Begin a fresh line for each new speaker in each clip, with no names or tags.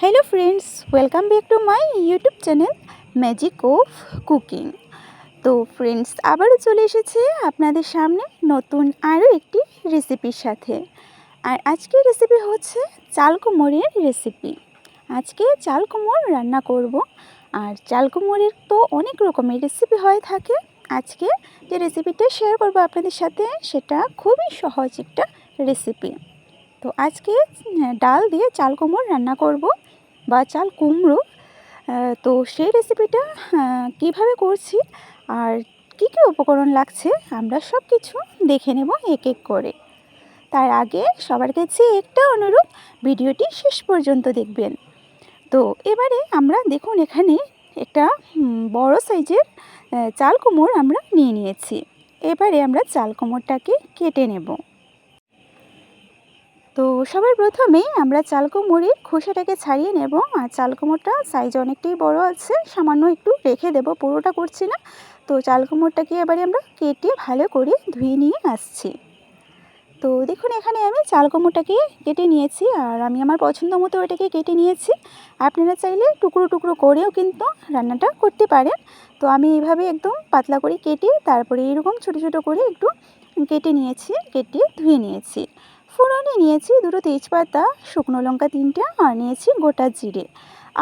Hello friends welcome back to my YouTube channel magic of cooking তো friends আবারও চলে এসেছে আপনাদের সামনে নতুন আরও একটি রেসিপির সাথে। আর আজকের রেসিপি হচ্ছে চাল কুমড়ের রেসিপি আজকে চাল কুমড় রান্না করব। আর চাল কুমড়ের তো অনেক রকমের রেসিপি হয়ে থাকে। আজকে যে রেসিপিটা শেয়ার করব আপনাদের সাথে, সেটা খুবই সহজ একটা রেসিপি তো আজকে ডাল দিয়ে চাল কুমড়ো রান্না করব। বা চাল কুমড়ো তো সেই রেসিপিটা কীভাবে করছি আর কি কী উপকরণ লাগছে, আমরা সব কিছু দেখে নেব এক এক করে। তার আগে সবার কাছে একটা অনুরোধ, ভিডিওটি শেষ পর্যন্ত দেখবেন। তো এবারে আমরা দেখুন এখানে একটা বড় সাইজের চাল কুমড় আমরা নিয়ে নিয়েছি। এবারে আমরা চাল কুমড়টাকে কেটে নেব। তো সবার প্রথমেই আমরা চাল কুমড়ির খোসাটাকে ছাড়িয়ে নেব। আর চাল কুমড়টা সাইজ অনেকটাই বড় আছে, সামান্য একটু রেখে দেব, পুরোটা করছি না। তো চাল কুমড়টাকে এবারে আমরা কেটে ভালো করে ধুয়ে নিয়ে আসছি। তো দেখুন, এখানে আমি চাল কুমড়োটাকে কেটে নিয়েছি, আর আমি আমার পছন্দ মতো ওটাকে কেটে নিয়েছি। আপনারা চাইলে টুকরো টুকরো করেও কিন্তু রান্নাটা করতে পারেন। তো আমি এইভাবে একদম পাতলা করে কেটে তারপরে এরকম ছোটো ছোটো করে একটু কেটে নিয়েছি, কেটে ধুয়ে নিয়েছি। ফোড়নে নিয়েছি দুটো তেজপাতা, শুকনো লঙ্কা তিনটা আর নিয়েছি গোটা জিরে।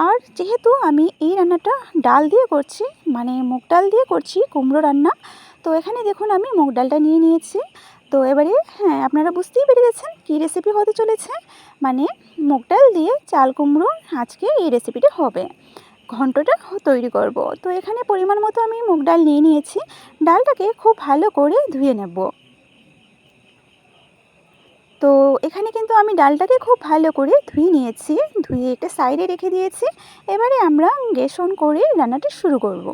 আর যেহেতু আমি এই রান্নাটা ডাল দিয়ে করছি মানে মুগ ডাল দিয়ে করছি, কুমড়ো রান্না, তো এখানে দেখুন আমি মুগ ডালটা নিয়ে নিয়েছি। তো এবারে হ্যাঁ আপনারা বুঝতেই পেরে গেছেন কী রেসিপি হতে চলেছে। মানে মুগ ডাল দিয়ে চাল কুমড়ো আজকে এই রেসিপিটা হবে। ঘন্টটা তৈরি করব। তো এখানে পরিমাণ মতো আমি মুগ ডাল নিয়ে নিয়েছি। ডালটাকে খুব ভালো করে ধুয়ে নেব। তো এখানে কিন্তু আমি ডালটাকে খুব ভালো করে ধুয়ে নিয়েছি। ধুয়ে একটা সাইডে রেখে দিয়েছি। এবারে আমরা গ্যাস অন করে রান্নাটা শুরু করব।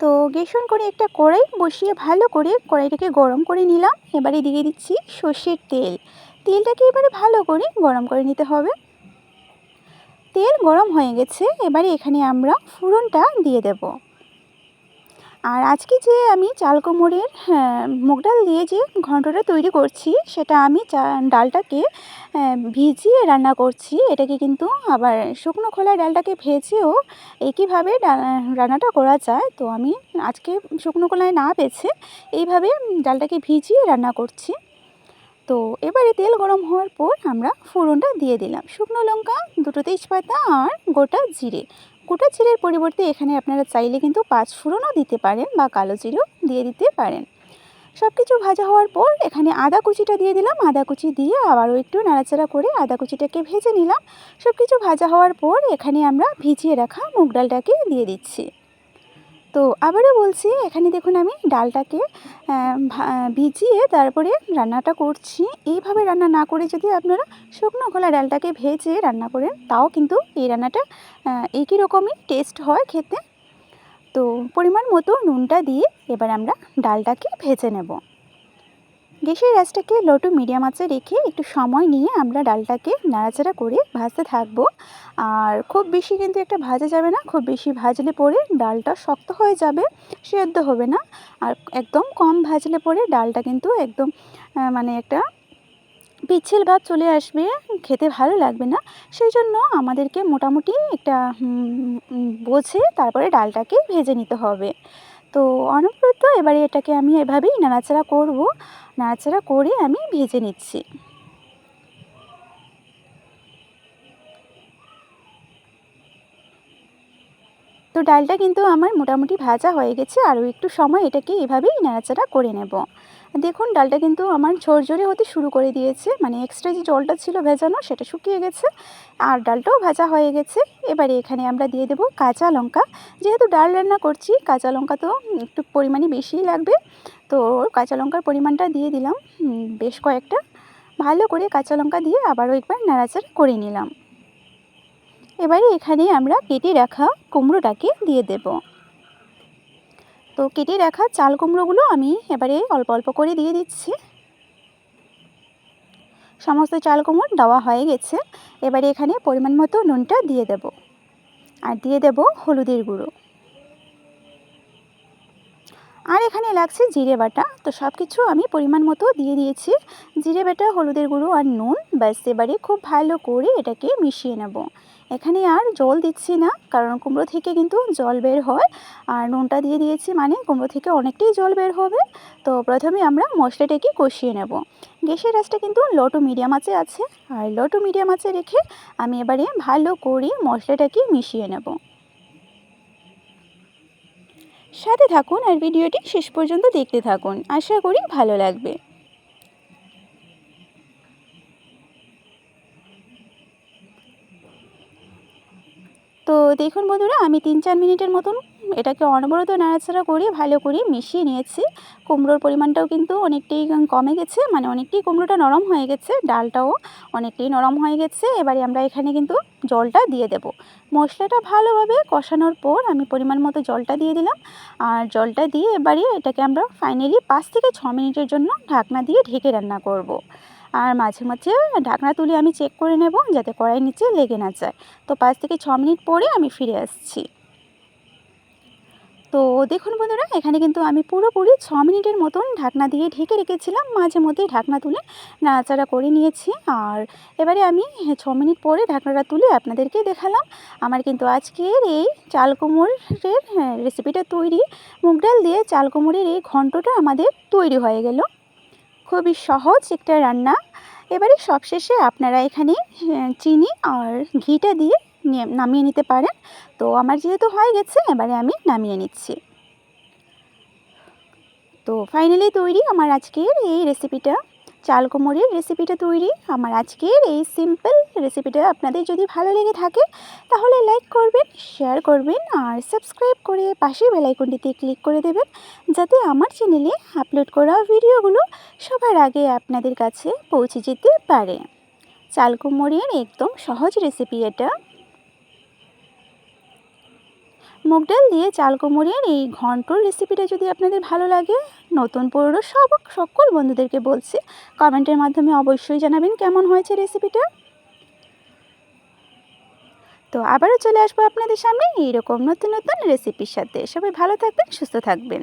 তো গ্যাস অন করে একটা কড়াই বসিয়ে ভালো করে কড়াইটাকে গরম করে নিলাম। এবারে দিয়ে দিচ্ছি সর্ষের তেল। তেলটাকে এবারে ভালো করে গরম করে নিতে হবে। তেল গরম হয়ে গেছে। এবারে এখানে আমরা ফুরনটা দিয়ে দেবো। আর আজকে যে আমি চাল কুমড়ের হ্যাঁ, মুগ ডাল দিয়ে যে ঘন্টটা তৈরি করছি সেটা আমি ডালটাকে ভিজিয়ে রান্না করছি। এটাকে কিন্তু আবার শুকনো খোলায় ডালটাকে ভেজেও একইভাবে রান্নাটা করা যায়। তো আমি আজকে শুকনো খোলায় না বেছে এইভাবে ডালটাকে ভিজিয়ে রান্না করছি। তো এবারে তেল গরম হওয়ার পর আমরা ফোড়নটা দিয়ে দিলাম। শুকনো লঙ্কা দুটো তেজপাতা আর গোটা জিরে। গোটা জিরের পরিবর্তে এখানে আপনারা চাইলে কিন্তু পাঁচ ফুরনও দিতে পারেন বা কালো জিরেও দিয়ে দিতে পারেন। সব কিছু ভাজা হওয়ার পর এখানে আদা কুচিটা দিয়ে দিলাম। আদা কুচি দিয়ে আবারও একটু নাড়াচাড়া করে আদা কুচিটাকে ভেজে নিলাম। সব কিছু ভাজা হওয়ার পর এখানে আমরা ভিজিয়ে রাখা মুগ ডালটাকে দিয়ে দিচ্ছি। তো আবারও বলছি, এখানে দেখুন আমি ডালটাকে ভিজিয়ে তারপরে রান্নাটা করছি। এইভাবে রান্না না করে যদি আপনারা শুকনো খোলা ডালটাকে ভেজে রান্না করেন, তাও কিন্তু এই রান্নাটা একই রকমই টেস্ট হয় খেতে। তো পরিমাণ মতো নুনটা দিয়ে এবার আমরা ডালটাকে ভেজে নেব। গ্যাসের গ্যাসটাকে লো টু মিডিয়াম আঁচে রেখে একটু সময় নিয়ে আমরা ডালটাকে নাড়াচাড়া করে ভাজতে থাকব। আর খুব বেশি কিন্তু একটা ভাজা যাবে না, খুব বেশি ভাজলে পরে ডালটা শক্ত হয়ে যাবে, সেদ্ধ হবে না। আর একদম কম ভাজলে পরে ডালটা কিন্তু একদম মানে একটা পিচ্ছিল ভাব চলে আসবে, খেতে ভালো লাগবে না। সেই জন্য আমাদেরকে মোটামুটি একটা বোঝে তারপরে ডালটাকে ভেজে নিতে হবে। তো অনবরত এবারে এটাকে আমি এভাবেই নাড়াচাড়া করব। নাড়াচাড়া করে আমি ভেজে নিচ্ছি। তো ডালটা কিন্তু আমার মোটামুটি ভাজা হয়ে গেছে। আরও একটু সময় এটাকে এভাবেই নাড়াচাড়া করে নেব। দেখুন, ডালটা কিন্তু আমার ঝরঝরে হতে শুরু করে দিয়েছে। মানে এক্সট্রা যে জলটা ছিল ভেজানো, সেটা শুকিয়ে গেছে। আর ডালটাও ভাজা হয়ে গেছে। এবারে এখানে আমরা দিয়ে দেব কাঁচা লঙ্কা। যেহেতু ডাল রান্না করছি, কাঁচা লঙ্কা তো একটু পরিমাণে বেশিই লাগবে। তো কাঁচা লঙ্কার পরিমাণটা দিয়ে দিলাম বেশ কয়েকটা। ভালো করে কাঁচা লঙ্কা দিয়ে আবারও একবার নাড়াচাড়া করে নিলাম। এবারে এখানে আমরা কেটে রাখা কুমড়োটাকে দিয়ে দেব। তো কেটে রাখা চাল কুমড়োগুলো আমি এবারে অল্প অল্প করে দিয়ে দিচ্ছি। সমস্ত চাল কুমড়ো দেওয়া হয়ে গেছে। এবারে এখানে পরিমাণ মতো নুনটা দিয়ে দেব। আর দিয়ে দেব হলুদের গুঁড়ো। আর এখানে লাগছে জিরে বাটা। তো সব কিছু আমি পরিমাণ মতো দিয়ে দিয়েছি। জিরে বাটা, হলুদের গুঁড়ো আর নুন, ব্যাস, এবারে খুব ভালো করে এটাকে মিশিয়ে নেব। এখানে আর জল দিচ্ছি না, কারণ কুমড়ো থেকে কিন্তু জল বের হয়। আর নুনটা দিয়ে দিয়েছি মানে কুমড়ো থেকে অনেকটাই জল বের হবে। তো প্রথমে আমরা মশলাটাকে কষিয়ে নেব। গ্যাসের রাসটা কিন্তু লো টু মিডিয়াম আছে আছে। আর লো টু মিডিয়াম আছে রেখে আমি এবারে ভালো করে মশলাটাকে মিশিয়ে নেব। সাথে থাকুন আর ভিডিওটি শেষ পর্যন্ত দেখতে থাকুন। আশা করি ভালো লাগবে। তো দেখুন বন্ধুরা, আমি তিন চার মিনিটের মতন এটাকে অনবরত নাড়াচাড়া করে ভালো করে মিশিয়ে নিয়েছি। কুমড়োর পরিমাণটাও কিন্তু অনেকটাই কমে গেছে মানে অনেকটাই কুমড়োটা নরম হয়ে গেছে, ডালটাও অনেকটাই নরম হয়ে গেছে। এবারে আমরা এখানে কিন্তু জলটা দিয়ে দেব। মশলাটা ভালোভাবে কষানোর পর আমি পরিমাণ মতো জলটা দিয়ে দিলাম। আর জলটা দিয়ে এবারে এটাকে আমরা ফাইনালি পাঁচ থেকে ছ মিনিটের জন্য ঢাকনা দিয়ে ঢেকে রান্না করব। আর মাঝে মাঝে ঢাকনা তুলে আমি চেক করে নেব যাতে কড়াই নিচে লেগে না যায়। তো পাঁচ থেকে ছ মিনিট পরে আমি ফিরে আসছি। তো দেখুন বন্ধুরা, এখানে কিন্তু আমি পুরোপুরি ছ মিনিটের মতন ঢাকনা দিয়ে ঢেকে রেখেছিলাম। মাঝে মধ্যেই ঢাকনা তুলে নাড়াচাড়া করে নিয়েছি। আর এবারে আমি ছ মিনিট পরে ঢাকনাটা তুলে আপনাদেরকে দেখালাম। আমার কিন্তু আজকের এই চাল কুমড়ের রেসিপিটা তৈরি। মুগ ডাল দিয়ে চাল কুমড়ের এই ঘন্টটা আমাদের তৈরি হয়ে গেল। খুবই সহজ একটা রান্না। এবারে সবশেষে আপনারা এখানে চিনি আর ঘিটা দিয়ে নামিয়ে নিতে পারেন। তো আমার যেহেতু হয়ে গেছে, এবারে আমি নামিয়ে নিচ্ছি। তো ফাইনালি তৈরি আমার আজকের এই রেসিপিটা চাল কোমরের রেসিপিটা তৈরি। আমার আজকের এই সিম্পল রেসিপিটা আপনাদের যদি ভালো লেগে থাকে, তাহলে লাইক করবেন শেয়ার করবেন, আর সাবস্ক্রাইব করে পাশে বেলাইকনটিতে ক্লিক করে দেবেন, যাতে আমার চ্যানেলে আপলোড করা ভিডিওগুলো সবার আগে আপনাদের কাছে পৌঁছে যেতে পারে। চাল কুমড়ের একদম সহজ রেসিপি এটা মুগ ডাল দিয়ে চাল কুমড়িয়ার এই ঘন্টর রেসিপিটা যদি আপনাদের ভালো লাগে, নতুন পুরনো সব, সকল বন্ধুদেরকে বলছি, কমেন্টের মাধ্যমে অবশ্যই জানাবেন কেমন হয়েছে রেসিপিটা তো আবারও চলে আসব আপনাদের সামনে, এইরকম নতুন নতুন রেসিপির সাথে। সবাই ভালো থাকবেন, সুস্থ থাকবেন।